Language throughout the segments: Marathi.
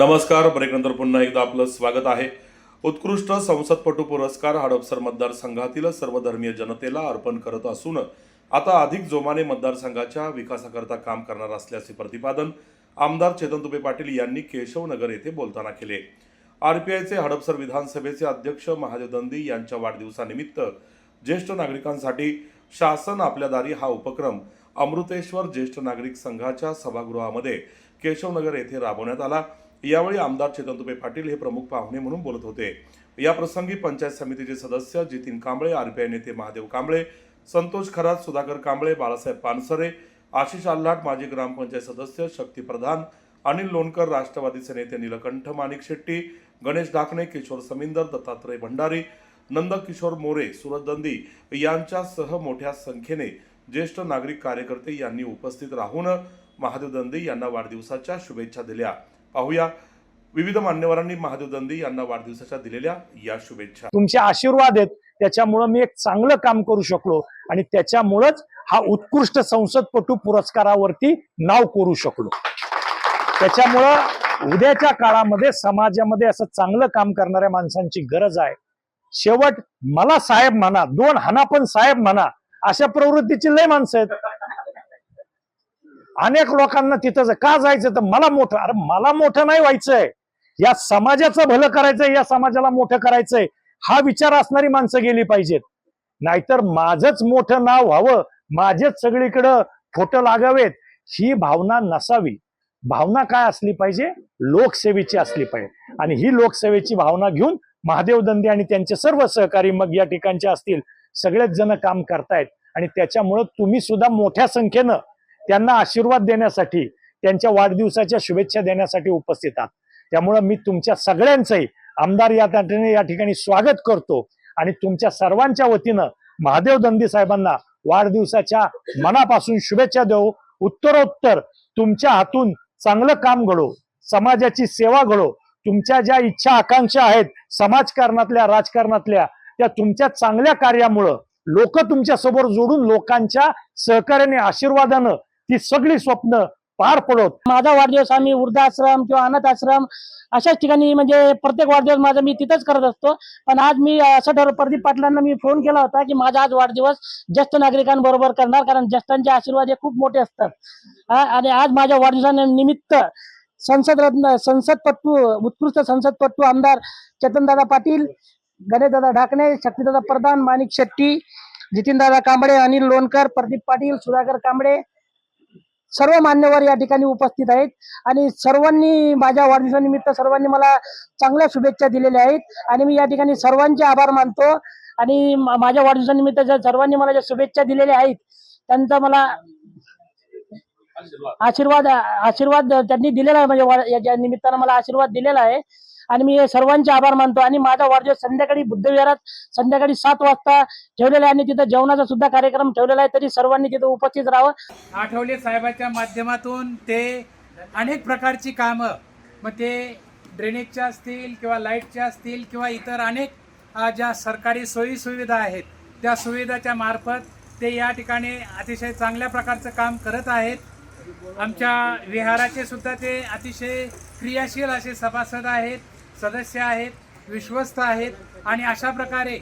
नमस्कार ब्रेकनंतर पुन्हा एकदा आपलं स्वागत आहे. उत्कृष्ट संसदपटू पुरस्कार हडपसर मतदारसंघातील सर्वधर्मीय जनतेला अर्पण करत असून आता अधिक जोमाने मतदारसंघाच्या विकासाकरता काम करणार असल्याचे प्रतिपादन आमदार चेतन तुपे पाटील यांनी केशवनगर येथे बोलताना केले. आरपीआयचे हडपसर विधानसभेचे अध्यक्ष महादेव दंदी यांच्या वाढदिवसानिमित्त ज्येष्ठ नागरिकांसाठी शासन आपल्या दारी हा उपक्रम अमृतेश्वर ज्येष्ठ नागरिक संघाच्या सभागृहामध्ये केशवनगर येथे राबवण्यात आला. यावेळी आमदार चेतन तुपे पाटील हे प्रमुख पाहुणे म्हणून बोलत होते. या प्रसंगी पंचायत समितीचे सदस्य जितीन कांबळे आरबीआय नेते महादेव कांबळे संतोष खरात सुधाकर कांबळे बाळासाहेब पानसरे आशिष आल्हाट माजी ग्रामपंचायत सदस्य शक्ती प्रधान अनिल लोणकर राष्ट्रवादीचे नेते निलकंठ माणिक शेट्टी गणेश ढाकणे किशोर समिंदर दत्तात्रय भंडारी नंदकिशोर मोरे सुरत दंदी यांच्यासह मोठ्या संख्येने ज्येष्ठ नागरिक कार्यकर्ते यांनी उपस्थित राहून महादेव दंदी यांना वाढदिवसाच्या शुभेच्छा दिल्या. पाहूया. विविध मान्यवरांनी महादेव दंदी यांना वाढदिवसाच्या दिलेल्या या शुभेच्छा. तुमचे आशीर्वाद आहेत. त्याच्यामुळं मी एक चांगलं काम करू शकलो आणि त्याच्यामुळंच हा उत्कृष्ट संसदपटू पुरस्कारावरती नाव कोरू शकलो. त्याच्यामुळं उद्याच्या काळामध्ये समाजामध्ये असं चांगलं काम करणाऱ्या माणसांची गरज आहे. शेवट मला साहेब म्हणा दोन हना पण साहेब म्हणा अशा प्रवृत्तीची लय माणसं आहेत. अनेक लोकांना तिथं का जायचं तर मला मोठं अरे मला मोठं नाही व्हायचंय. या समाजाचं भलं करायचंय या समाजाला मोठं करायचंय हा विचार असणारी माणसं गेली पाहिजेत. नाहीतर माझंच मोठं नाव व्हावं माझेच सगळीकडं फोटो लागावेत ही भावना नसावी. भावना काय असली पाहिजे? लोकसेवेची असली पाहिजे. आणि ही लोकसेवेची भावना घेऊन महादेव दंदे आणि त्यांचे सर्व सहकारी मग या ठिकाणचे असतील. सगळेच जण काम करतायत. आणि त्याच्यामुळं तुम्ही सुद्धा मोठ्या संख्येनं त्यांना आशीर्वाद देण्यासाठी त्यांच्या वाढदिवसाच्या शुभेच्छा देण्यासाठी उपस्थित आहात. त्यामुळं मी तुमच्या सगळ्यांचंही आमदार या ठिकाणी या ठिकाणी स्वागत करतो आणि तुमच्या सर्वांच्या वतीनं महादेव दंदी साहेबांना वाढदिवसाच्या मनापासून शुभेच्छा देऊ. उत्तरोत्तर तुमच्या हातून चांगलं काम घडो समाजाची सेवा घडो. तुमच्या ज्या इच्छा आकांक्षा आहेत समाजकारणातल्या राजकारणातल्या त्या तुमच्या चांगल्या कार्यामुळं लोक तुमच्यासमोर जोडून लोकांच्या सहकार्याने आशीर्वादानं ती सगळी स्वप्न पार पडत. माझा वाढदिवस आम्ही वृद्धाश्रम किंवा अनाथ आश्रम अशाच ठिकाणी म्हणजे प्रत्येक वाढदिवस माझा मी तिथंच करत असतो. पण आज मी असं ठरव प्रदीप पाटलांना मी फोन केला होता की माझा आज वाढदिवस ज्येष्ठ नागरिकांबरोबर करणार कारण ज्येष्ठांचे आशीर्वाद हे खूप मोठे असतात. आणि आज माझ्या वाढदिवसानिमित्त संसद रत्न संसदपटू उत्कृष्ट संसदपटू आमदार चेतनदादा पाटील गणेशदादा ढाकणे शक्तीदादा प्रधान माणिक शेट्टी जितीनदादा कांबळे अनिल लोणकर प्रदीप पाटील सुधाकर कांबळे सर्व मान्यवर या ठिकाणी उपस्थित आहेत. आणि सर्वांनी माझ्या वाढदिवसानिमित्त सर्वांनी मला चांगल्या शुभेच्छा दिलेल्या आहेत. आणि मी या ठिकाणी सर्वांचे आभार मानतो. आणि माझ्या वाढदिवसानिमित्त ज्या सर्वांनी मला ज्या शुभेच्छा दिलेल्या आहेत त्यांचा मला आशीर्वाद आशीर्वाद त्यांनी दिलेला आहे. म्हणजे या निमित्तानं मला आशीर्वाद दिलेला आहे. आणि मी सर्वांचे आभार मानतो. आणि माझा वाढदिवस संध्याकाळी बुद्धविहारात संध्याकाळी सात वाजता ठेवलेला आहे. आणि तिथं जेवणाचा सुद्धा कार्यक्रम ठेवलेला आहे. तरी सर्वांनी तिथं उपस्थित राहावं. आठवले साहेबाच्या माध्यमातून ते अनेक प्रकारची कामं मग ते ड्रेनेजच्या असतील किंवा लाईटच्या असतील किंवा इतर अनेक ज्या सरकारी सोयीसुविधा आहेत त्या सुविधाच्या मार्फत ते या ठिकाणी अतिशय चांगल्या प्रकारचं काम करत आहेत. आमच्या विहाराचे सुद्धा ते अतिशय क्रियाशील असे सभासद आहेत. सदस्य आहेत विश्वस्त आहेत आणि अशा प्रकारे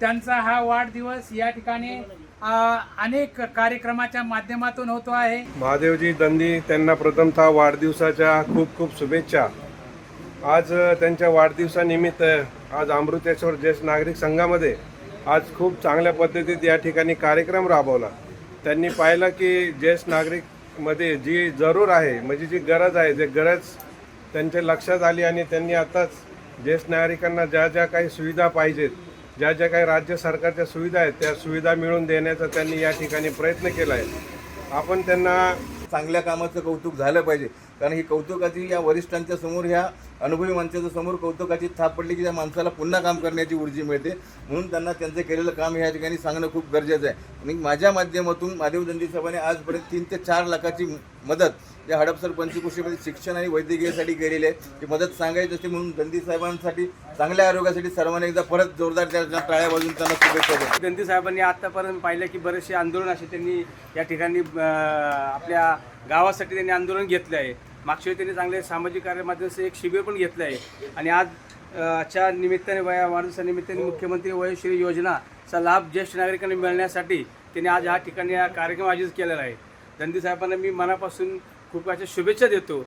त्यांचा हा वाढदिवस या ठिकाणी अनेक कार्यक्रमाच्या माध्यमातून होतो आहे. महादेवजी दंदी त्यांना प्रथमतः वाढदिवसाच्या खूप खूप शुभेच्छा. आज त्यांच्या वाढदिवसानिमित्त आज अमृतेश्वर ज्येष्ठ नागरिक संघामध्ये आज खूप चांगल्या पद्धतीत या ठिकाणी कार्यक्रम राबवला. त्यांनी पाहिलं की ज्येष्ठ नागरिकमध्ये जी जरूर आहे म्हणजे जी गरज आहे जे गरज त्यांच्या लक्षात आली आणि त्यांनी आताच ज्येष्ठ नागरिकांना ज्या ज्या काही सुविधा पाहिजेत ज्या ज्या काही राज्य सरकारच्या सुविधा आहेत त्या सुविधा मिळवून देण्याचा त्यांनी या ठिकाणी प्रयत्न केला आहे. आपण त्यांना चांगल्या कामाचं कौतुक झालं पाहिजे. कारण ही कौतुकाची या वरिष्ठांच्या समोर ह्या अनुभवी माणसाच्या समोर कौतुकाची थाप पडली की त्या माणसाला पुन्हा काम करण्याची ऊर्जी मिळते. म्हणून त्यांना त्यांचं केलेलं काम ह्या ठिकाणी सांगणं खूप गरजेचं आहे. आणि माझ्या माध्यमातून महादेव दंडी साहेबांनी आजपर्यंत तीन ते चार लाखाची मदत या हडपसर पंचकृषीमध्ये शिक्षण आणि वैद्यकीयसाठी केलेली आहे. ती मदत सांगायची असते म्हणून दंडी साहेबांसाठी चांगल्या आरोग्यासाठी सर्वांनी एकदा परत जोरदार त्या टाळ्या बाजून त्यांना शुभेच्छा द्या दंती साहेबांनी आत्तापर्यंत पाहिलं की बरेचसे आंदोलन असे त्यांनी या ठिकाणी आपल्या गावासाठी त्यांनी आंदोलन घेतलं आहे. मागच्या त्यांनी चांगले सामाजिक कार्यमाध्यमाचं एक शिबिर पण घेतलं आहे. आणि आज च्या निमित्ताने वया वाढदिवसानिमित्ताने मुख्यमंत्री वयश्री योजनाचा लाभ ज्येष्ठ नागरिकांना मिळण्यासाठी त्यांनी आज ह्या ठिकाणी हा कार्यक्रम आयोजित केलेला आहे. दंदी साहेबांना मी मनापासून खूप अशा शुभेच्छा देतो.